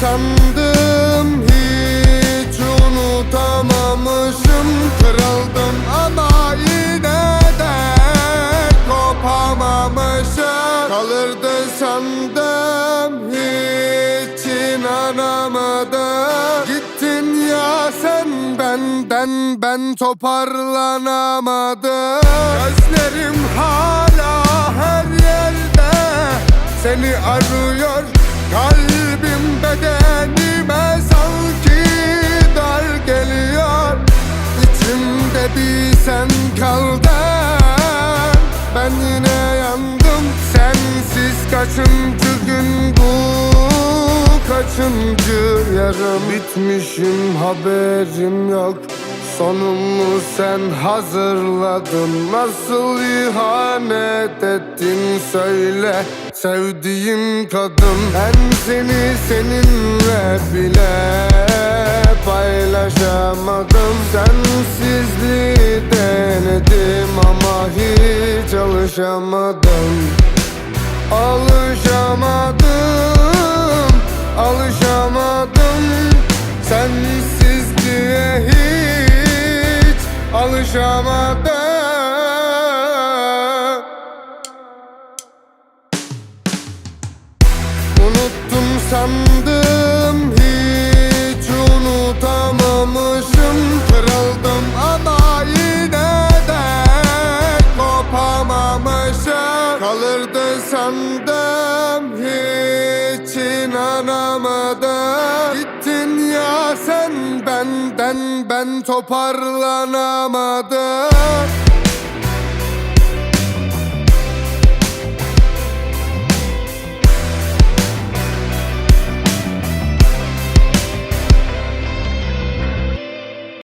sandım hiç unutamamışım. Kırıldım ama yine de kopamamışım. Kalırdı sandım hiç inanamadım. Gittin ya sen benden ben toparlanamadım. Gözlerim hala her yerde seni arıyor Kalbim kaçıncı gün bu? Kaçıncı yarım? Bitmişim haberim yok. Sonumu sen hazırladın? Nasıl ihanet ettin? Söyle Sevdiğim kadın. Ben seni seninle bile paylaşamadım. Sensizliği denedim ama hiç alışamadım Alışamadım, alışamadım. Sensizliğe hiç alışamadım. Unuttum sandım Kalırdı sandım hiç inanamadım. Gittin ya sen benden ben toparlanamadım